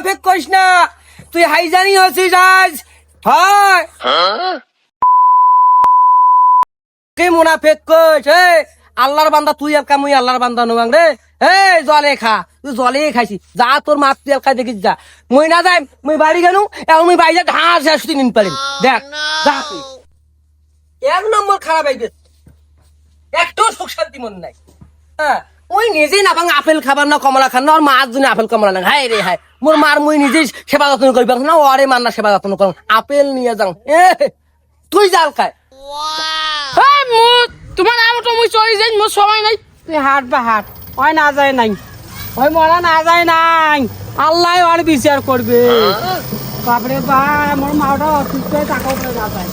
মুনাফেক করিস না। তুই হাইজানি হচ্ছিস আজ। হয়। কে মুনাফেক কইস হে? আল্লাহর বান্দা, তুই আর কামুই আল্লাহর বান্দা নোবাং রে। হে, জলে খা। তুই জলে খাইছি। যা তোর মাত তুই আর খাই দেখিস যা। মুই না যাই, মুই বাড়ি গেলু এখন মুই বাইরে ঢাস আসতে নিন পারিম। দেখ, যা। তুই এক নম্বর খারাপ গেছে একটু সুখ শান্তি মন নাই। হ্যাঁ। ওই নিজেই না ভাঙ আপেল খাবার না কমলা খান না ওর মার জন্য আপেল কমলা না হাই রে হাই মোর মার মুই নিজেই সেবা যত্ন করিব না ওরে মার না সেবা যত্ন করব আপেল নিয়ে যাও। এ তুই জাল খায়। এই মু তোমার আমটো মুই চলে যাই মোর সময় নাই। তুই হাট বা হাট ওই না যায় নাই। ওই মরা না যায় নাই। আল্লাহ আর বিচার করবে। বাপরে বা মোর মাওটা অসুস্থ হয়ে টাকা উপরে না যায়।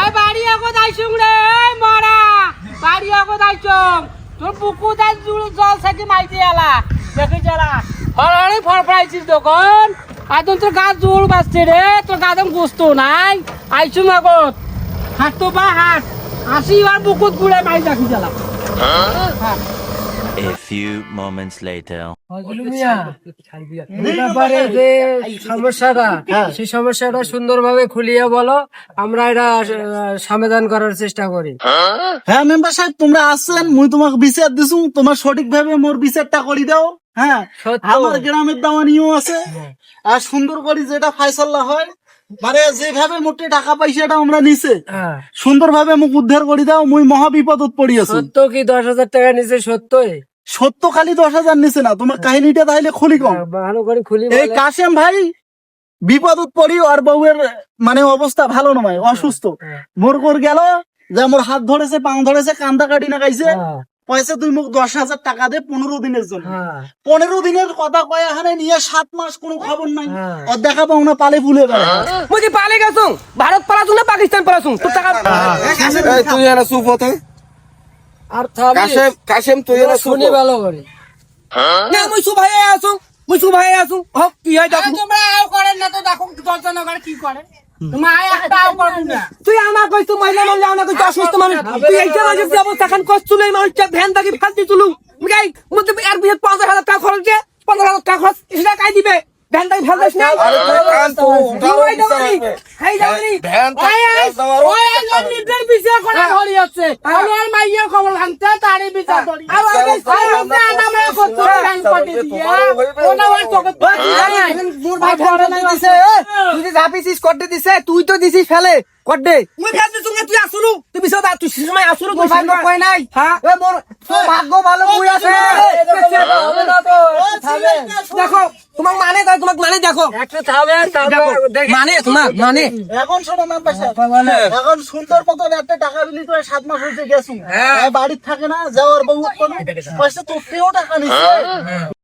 এই বাড়ি আগো দাইছুং রে বাড়ি আগো দাইছুং তোর বুকু দাই জুল জল সাকি মাইতে এলা দেখি যারা ফড়ানি ফড়ফড়াইছিস তখন। আদম তোর গাছ জোর বাজছে রে। তোর গাদম গোস্ত নাই। আইছুং আগত হাত তো বা হাত আসি আর বুকুত গুড়ে মাই দেখি জ্বালা A few moments later. ব্যাপারে যে সমস্যাটা সেই সমস্যাটা সুন্দরভাবে খুলিয়ে বলো আমরা এটা সমাধান করার চেষ্টা করি। হ্যাঁ। মেম্বার সাহেব তোমরা আসছেন মুই তোমাকে বিচার দিছু তোমার সঠিক ভাবে মোর বিচারটা করি দাও। হ্যাঁ। আমার গ্রামের দাওয়ানিও আছে। আর সুন্দর করে যেটা ফাইসাল্লা হয় মানে যেভাবে মোটে টাকা পয়সাটা আমরা নিছে হ্যাঁ। সুন্দর ভাবে মুখ উদ্ধার করি দাও মুই মহা বিপদত পড়িয়েছি সত্য কি দশ হাজার টাকা নিচে সত্যই? সত্য খালি দশ হাজার নিছে না তোমার কাহিনীটা তাহলে খুলি কম। ভালো করে খুলি এই কাশেম ভাই বিপদত পড়ি আর বউয়ের মানে অবস্থা ভালো নয় অসুস্থ। হ্যাঁ। মোর কর গেল যে মোর হাত ধরেছে পাং ধরেছে কান্দা কাটি না খাইছে। হ্যাঁ, পয়সা তুই মুখ দশ হাজার টাকা দে পনেরো দিনের জন্য। হ্যাঁ, পনেরো দিনের কথা কয় এখানে নিয়ে সাত মাস কোনো খবর নাই। হ্যাঁ। দেখা পাও না পালে ফুলে বেড়ায়। মুই পালে গেছুং? ভারত পালাছুং না পাকিস্তান পালাছুং? তোর টাকা তুই এনে চুপ হতে। আর কাশেম কাশেম তুই চুপ শুনি ভালো করে। না মুই সুভাই আসুং মুই সুভাই আসুং হক কি হয় দেখুন তোমরা করেন না তো দেখো দর্শন করে কি করে? তুই আমার কইছ তুই মহিলা মানুষ আমার কইছ অসুস্থ মানুষ। তুই এইটা মানুষ যে অবস্থা খান কষ্ট তুলে মানুষটা ভ্যান দাগি ফালতি তুলু। গাই মধ্যে আর বিয়ে পঞ্চাশ হাজার টাকা খরচ দিয়ে পনেরো হাজার টাকা খরচ সেটা কাই দিবে। ভ্যান দাগি ফেল না? তুই মাইয়া খবর কোটি ভাই ফোন দিছে তুই তো দিছিস ফেলে কড্ডে মুই ফেল দিছুং তুই আসুলু তুই বিশদ তুই সময় আসুলু তুই ভাগ্য কই নাই হ্যাঁ এ মোর ভাগ্য ভালো মুই আছে হবে না তো থামে দেখো তোমাক মানে তাই তোমাক মানে দেখো একটু থামে তারপর মানে তোমাক মানে এখন শোনো মেম্বার সাহেব এখন সুন্দর মতন একটা টাকা বিলি করে সাত মাস হয়েছে গেছু বাড়ির থাকে না যাওয়ার কোনো পয়সা তোর টাকা নিচ্ছে